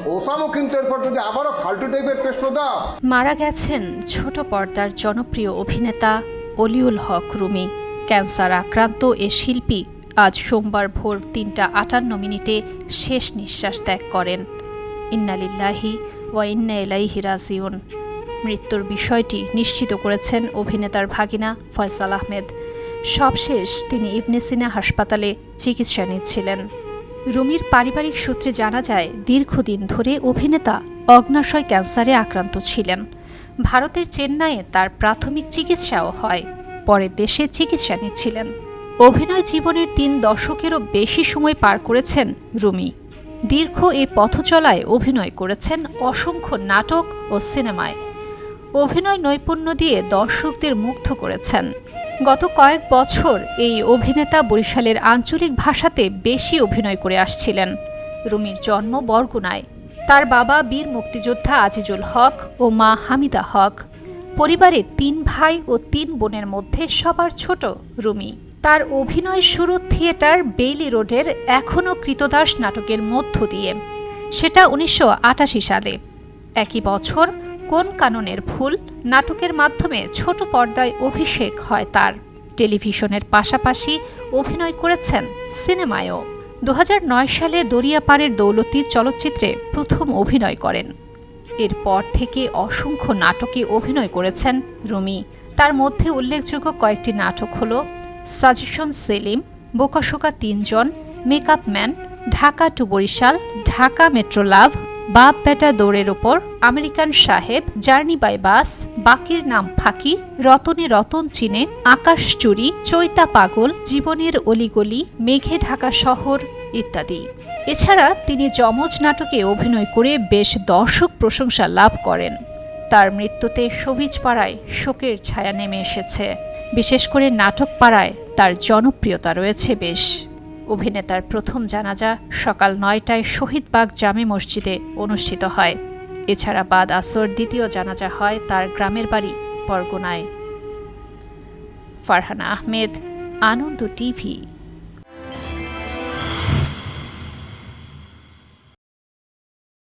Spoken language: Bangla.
কিন্তু এরপর যদি আবারও ফালতু টাইপের প্রশ্ন দাও মারা গেছেন ছোট পর্দার জনপ্রিয় অভিনেতা অলিউল হক রুমি। ক্যান্সার আক্রান্ত এ শিল্পী আজ সোমবার ভোর তিনটা আটান্ন মিনিটে শেষ নিঃশ্বাস ত্যাগ করেন। ইন্নালিল্লাহি ওয়া ইন্না ইলাইহি রাজিউন। মৃত্যুর বিষয়টি নিশ্চিত করেছেন অভিনেতার ভাগিনা ফয়সাল আহমেদ। সবশেষ তিনি ইবনে সিনা হাসপাতালে চিকিৎসা নিচ্ছিলেন। রুমির পারিবারিক সূত্রে জানা যায়, দীর্ঘদিন ধরে অভিনেতা অগ্নাশয় ক্যান্সারে আক্রান্ত ছিলেন। ভারতের চেন্নাইয়ে তার প্রাথমিক চিকিৎসাও হয়, পরে দেশে চিকিৎসা নিচ্ছিলেন। অভিনয় জীবনের তিন দশকেরও বেশি সময় পার করেছেন রুমি। দীর্ঘ এই পথচলায় অভিনয় করেছেন অসংখ্য নাটক ও সিনেমায়। অভিনয় নৈপুণ্য দিয়ে দর্শকদের মুগ্ধ করেছেন। গত কয়েক বছর এই অভিনেতা বরিশালের আঞ্চলিক ভাষাতে বেশি অভিনয় করে আসছিলেন। রুমির জন্ম বরগুনায়। তার বাবা বীর মুক্তিযোদ্ধা আজিজুল হক ও মা হামিদা হক। পরিবারে তিন ভাই ও তিন বোনের মধ্যে সবার ছোট রুমি। তার অভিনয় শুরু থিয়েটার বেইলি রোডের এখনও কৃতদাস নাটকের মধ্য দিয়ে। সেটা উনিশশো আটাশি সালে। একই বছর কোন কাননের ভুল নাটকের মাধ্যমে ছোট পর্দায় অভিষেক হয় তার। টেলিভিশনের পাশাপাশি অভিনয় করেছেন সিনেমায়ও। দু হাজার নয় সালে দরিয়াপাড়ের দৌলতি চলচ্চিত্রে প্রথম অভিনয় করেন। এরপর থেকে অসংখ্য নাটকে অভিনয় করেছেন রুমি। তার মধ্যে উল্লেখযোগ্য কয়েকটি নাটক হল সাজেশন সেলিম, বোকাশোকা তিনজন, makeup man, Dhaka to Barishal, Dhaka metro love বাপ বেটা দৌড়ের ওপর আমেরিকান সাহেব, জার্নি বাই বাস, বাকির নাম ফাঁকি, রতনে রতন চিনে, আকাশ চুরি, চৈতা পাগল, জীবনের অলিগলি, মেঘে ঢাকা শহর ইত্যাদি। এছাড়া তিনি যমজ নাটকে অভিনয় করে বেশ দর্শক প্রশংসা লাভ করেন। তার মৃত্যুতে সবিজ পাড়ায় শোকের ছায়া নেমে এসেছে। বিশেষ করে নাটক পাড়ায় তার জনপ্রিয়তা রয়েছে বেশ। অভিনেতার প্রথম জানাজা সকাল নয়টায় শহীদবাগ জামে মসজিদে অনুষ্ঠিত হয়। এছাড়া বাদ আসর দ্বিতীয় জানাজা হয় তার গ্রামের বাড়ি পরগনায়। ফারহানা আহমেদ, আনন্দ টিভি।